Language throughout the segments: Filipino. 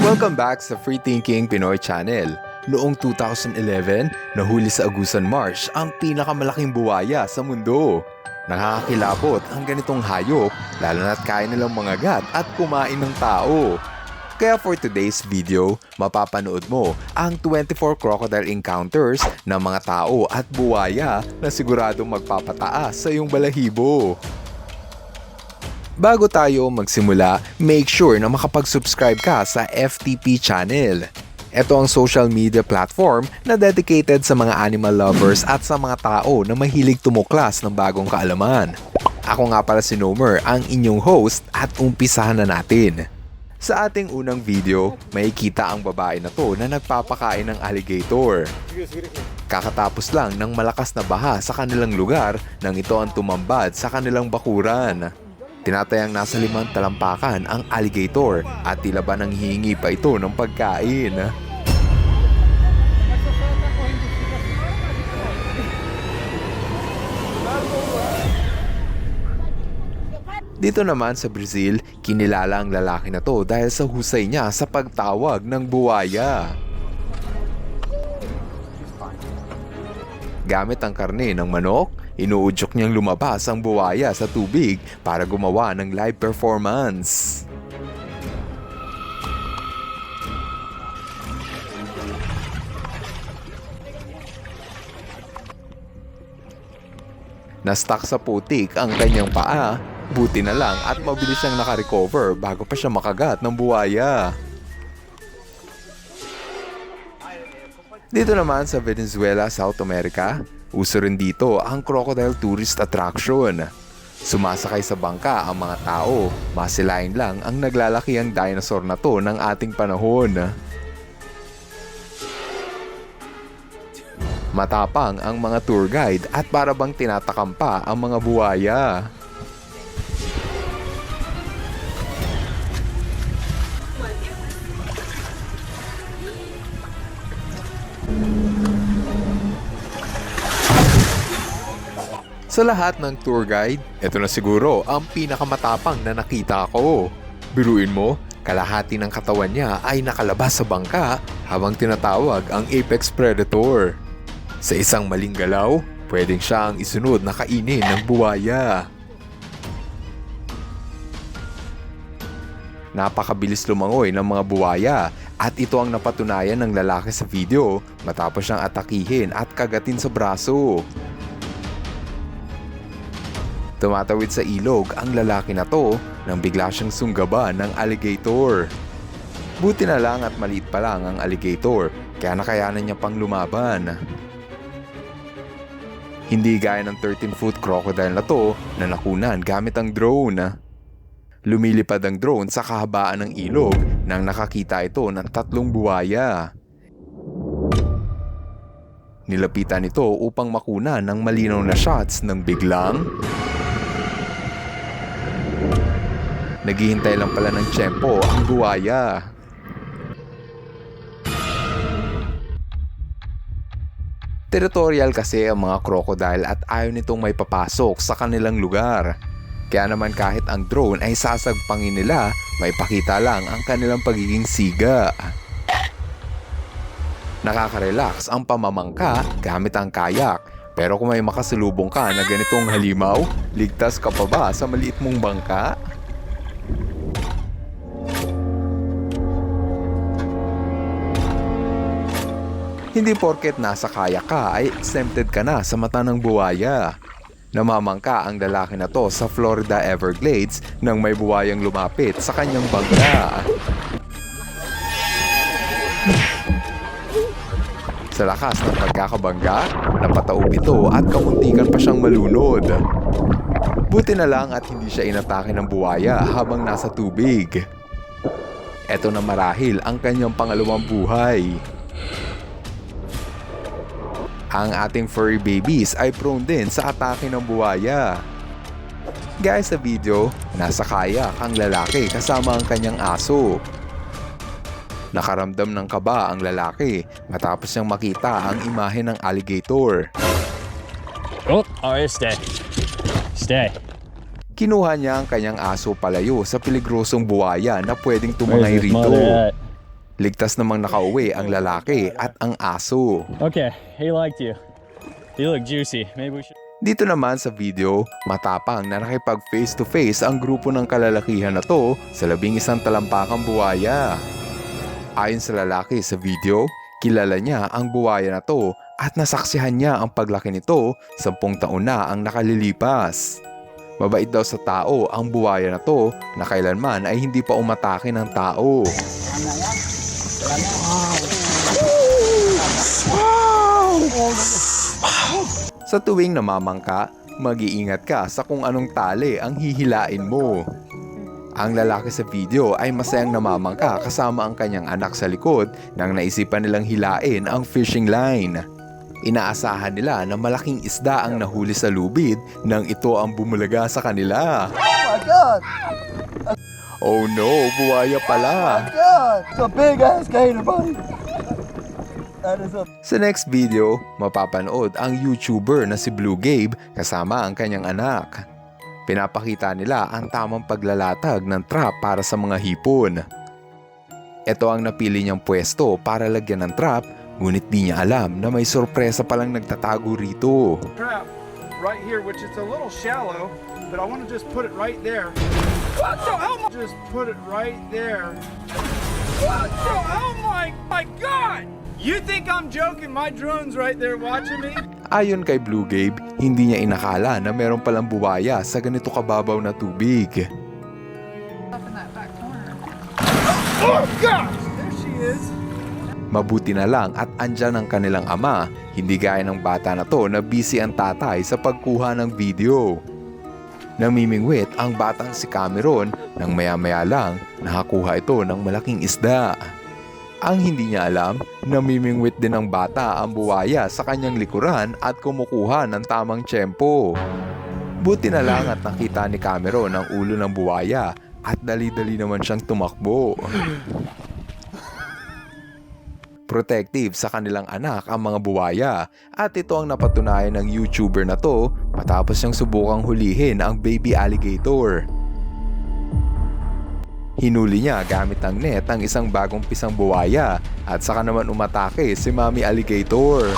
Welcome back sa Free Thinking Pinoy Channel. Noong 2011, nahuli sa Agusan Marsh ang pinakamalaking buwaya sa mundo. Nakakakilabot ang ganitong hayop, lalo na't kaya nilang mangagat at kumain ng tao. Kaya for today's video, mapapanood mo ang 24 crocodile encounters ng mga tao at buwaya na siguradong magpapataas sa iyong balahibo. Bago tayo magsimula, make sure na makapag-subscribe ka sa FTP channel. Ito ang social media platform na dedicated sa mga animal lovers at sa mga tao na mahilig tumuklas ng bagong kaalaman. Ako nga pala si Nomer, ang inyong host at umpisahan na natin. Sa ating unang video, may kita ang babae na to na nagpapakain ng alligator. Kakatapos lang ng malakas na baha sa kanilang lugar nang ito ang tumambad sa kanilang bakuran. Tinatayang nasa limang talampakan ang alligator at tila ba nang hihingi pa ito ng pagkain. Dito naman sa Brazil, kinilala ang lalaki na to dahil sa husay niya sa pagtawag ng buwaya. Gamit ang karne ng manok, inuudyok niyang lumabas ang buwaya sa tubig para gumawa ng live performance. Na-stuck sa putik ang kanyang paa, buti na lang at mabilis siyang nakarecover bago pa siya makagat ng buwaya. Dito naman sa Venezuela, South America, uso rin dito ang crocodile tourist attraction. Sumasakay sa bangka ang mga tao, masilain lang ang naglalakihang dinosaur na to ng ating panahon. Matapang ang mga tour guide at para bang tinatakam pa ang mga buwaya. Sa lahat ng tour guide, ito na siguro ang pinakamatapang na nakita ko. Biruin mo, kalahati ng katawan niya ay nakalabas sa bangka habang tinatawag ang apex predator. Sa isang maling galaw, pwedeng siya ang isunod na kainin ng buwaya. Napakabilis lumangoy ng mga buwaya at ito ang napatunayan ng lalaki sa video matapos siyang atakihin at kagatin sa braso. Tumatawid sa ilog ang lalaki na to nang bigla siyang sunggaban ng alligator. Buti na lang at maliit pa lang ang alligator kaya nakayanan niya pang lumaban. Hindi gaya ng 13-foot crocodile na to na nakunan gamit ang drone. Lumilipad ang drone sa kahabaan ng ilog nang nakakita ito ng tatlong buwaya. Nilapitan ito upang makuna ng malinaw na shots ng biglang Naghihintay lang pala ng tiyempo ang buwaya. Territorial kasi ang mga crocodile at ayaw nitong may papasok sa kanilang lugar. Kaya naman kahit ang drone ay sasagpangin nila, may pakita lang ang kanilang pagiging siga. Nakaka-relax ang pamamangka gamit ang kayak. Pero kung may makasalubong ka na ganitong halimaw, ligtas ka pa ba sa maliit mong bangka? Hindi porket nasa kaya ka ay exempted ka na sa mata ng buwaya. Namamangka ang lalaki na to sa Florida Everglades nang may buwayang lumapit sa kanyang bangka. Sa lakas ng pagkakabangga, napataob ito at kamuntikan pa siyang malunod. Buti na lang at hindi siya inatake ng buwaya habang nasa tubig. Ito na marahil ang kanyang pangalawang buhay. Ang ating furry babies ay prone din sa atake ng buwaya. Guys sa video, nasa kayak ang lalaki kasama ang kanyang aso. Nakaramdam ng kaba ang lalaki matapos niyang makita ang imahe ng alligator. Oh, alright, stay. Stay. Kinuha niya ang kanyang aso palayo sa peligrosong buwaya na pwedeng tumangay rito. Ligtas namang nakauwi ang lalaki at ang aso. Okay, he liked you. You look juicy. Maybe we should. Dito naman sa video, matapang na nakipag face to face ang grupo ng kalalakihan na to sa labing isang talampakang buwaya. Ayon sa lalaki sa video, kilala niya ang buwaya na to at nasaksihan niya ang paglaki nito sampung taon na ang nakalilipas. Mabait daw sa tao ang buwaya na to na kailanman ay hindi pa umatake ng tao. Sa tuwing namamangka, mag-iingat ka sa kung anong tali ang hihilain mo. Ang lalaki sa video ay masayang namamangka kasama ang kanyang anak sa likod nang naisipan nilang hilain ang fishing line. Inaasahan nila na malaking isda ang nahuli sa lubid nang ito ang bumulaga sa kanila. Oh my god! Oh no, buwaya pala! God! It's a big ass gator, buddy! Sa next video, mapapanood ang YouTuber na si Blue Gabe kasama ang kanyang anak. Pinapakita nila ang tamang paglalatag ng trap para sa mga hipon. Ito ang napili niyang pwesto para lagyan ng trap, ngunit di niya alam na may sorpresa palang nagtatago rito. trap right here, which is a little shallow, but I want to just put it right there. What the hell? Just put it right there. What the? Oh my, my God! You think I'm joking? My drone's right there watching me. Ayon kay Blue Gabe, hindi niya inakala na meron palang buwaya sa ganito kababaw na tubig. Oh gosh! There she is. Mabuti na lang at andyan ang kanilang ama, hindi gaya ng bata na to na busy ang tatay sa pagkuha ng video. Namimingwit ang batang si Cameron nang maya-maya lang nakakuha ito ng malaking isda. Ang hindi niya alam, namimingwit din ng bata ang buwaya sa kanyang likuran at kumukuha ng tamang tiyempo. Buti na lang at nakita ni Cameron ang ulo ng buwaya at dali-dali naman siyang tumakbo. protective sa kanilang anak ang mga buwaya at ito ang napatunayan ng YouTuber na to matapos niyang subukang hulihin ang baby alligator. Hinuli niya gamit ang net ang isang bagong pisang buwaya at saka naman umatake si Mami Alligator.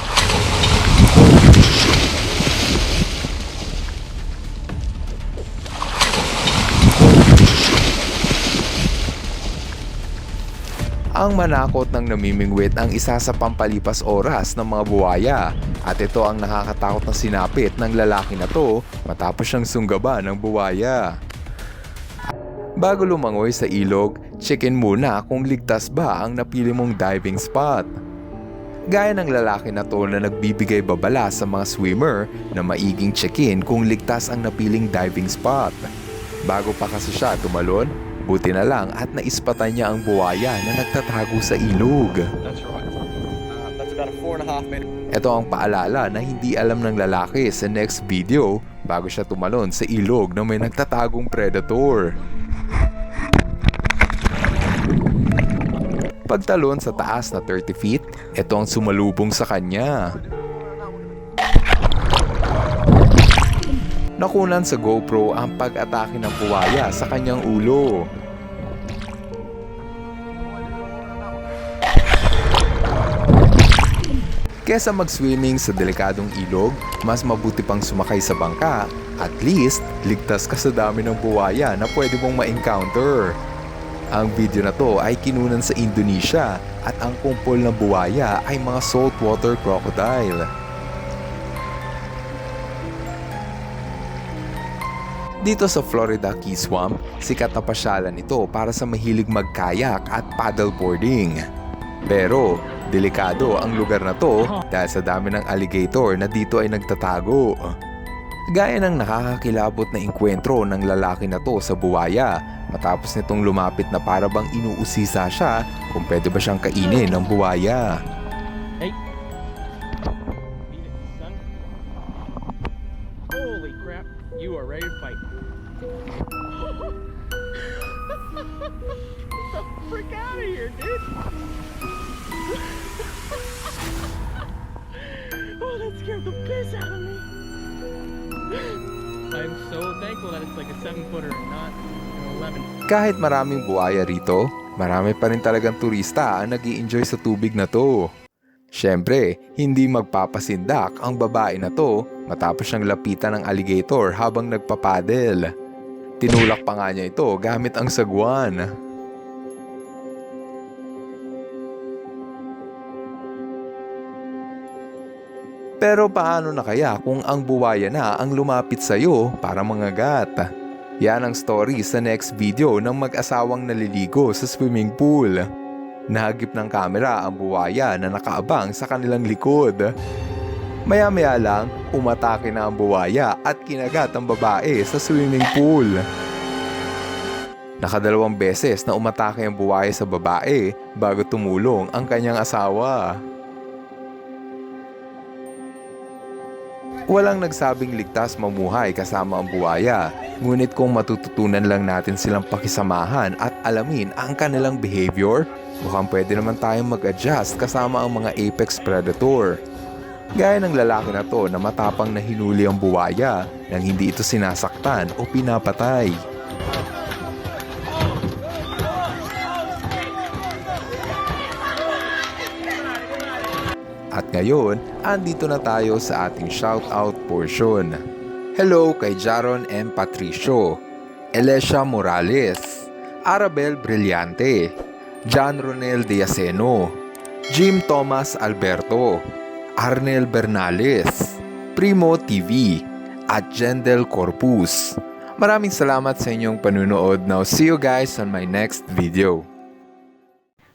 Ang manakot ng namimingwit ang isa sa pampalipas oras ng mga buwaya at ito ang nakakatakot na sinapit ng lalaki na to matapos siyang sunggaban ng buwaya. Bago lumangoy sa ilog, checkin muna kung ligtas ba ang napili mong diving spot. Gaya ng lalaki na to na nagbibigay babala sa mga swimmer na maiging check-in kung ligtas ang napiling diving spot. Bago pa kasi siya tumalon, buti na lang at naispatan niya ang buwaya na nagtatago sa ilog. That's right. Uh, that's about a four and a half meter. Ito ang paalala na hindi alam ng lalaki sa next video bago siya tumalon sa ilog na may nagtatagong predator. Pagtalon sa taas na 30 feet, ito ang sumalubong sa kanya. Nakunan sa GoPro ang pag-atake ng buwaya sa kanyang ulo. Kesa mag-swimming sa delikadong ilog, mas mabuti pang sumakay sa bangka. At least, ligtas ka sa dami ng buwaya na pwede mong ma-encounter. Ang video na to ay kinunan sa Indonesia at ang kumpol na buwaya ay mga saltwater crocodile. Dito sa Florida Key Swamp, sikat na pasyalan ito para sa mahilig magkayak at paddleboarding. Pero, delikado ang lugar na to dahil sa dami ng alligator na dito ay nagtatago. Gaya ng nakakakilabot na inkwentro ng lalaki na to sa buwaya matapos nitong lumapit na para bang inuusisa siya kung pwede ba siyang kainin ng buwaya. Like a seven footer and not an 11. Kahit maraming buhaya rito, marami pa rin talagang turista ang nag enjoy sa tubig na to. Siyempre, hindi magpapasindak ang babae na to matapos siyang lapitan ng alligator habang nagpapadel. Tinulak pa nga niya ito gamit ang sagwan. Pero paano na kaya kung ang buwaya na ang lumapit sa'yo para mangagat? Yan ang story sa next video ng mag-asawang naliligo sa swimming pool. Nahagip ng kamera ang buwaya na nakaabang sa kanilang likod. Maya-maya lang, umatake na ang buwaya at kinagat ang babae sa swimming pool. Nakadalawang beses na umatake ang buwaya sa babae bago tumulong ang kanyang asawa. Walang nagsabing ligtas mamuhay kasama ang buwaya, ngunit kung matututunan lang natin silang pakisamahan at alamin ang kanilang behavior, mukhang pwede naman tayong mag-adjust kasama ang mga apex predator. Gaya ng lalaki na to na matapang na hinuli ang buwaya nang hindi ito sinasaktan o pinapatay. At ngayon, andito na tayo sa ating shoutout portion. Hello kay Jaron M. Patricio, Elesia Morales, Arabel Brillante, John Ronel Diaceno, Jim Thomas Alberto, Arnel Bernales, Primo TV, at Jendel Corpus. Maraming salamat sa inyong panunood. Now see you guys on my next video.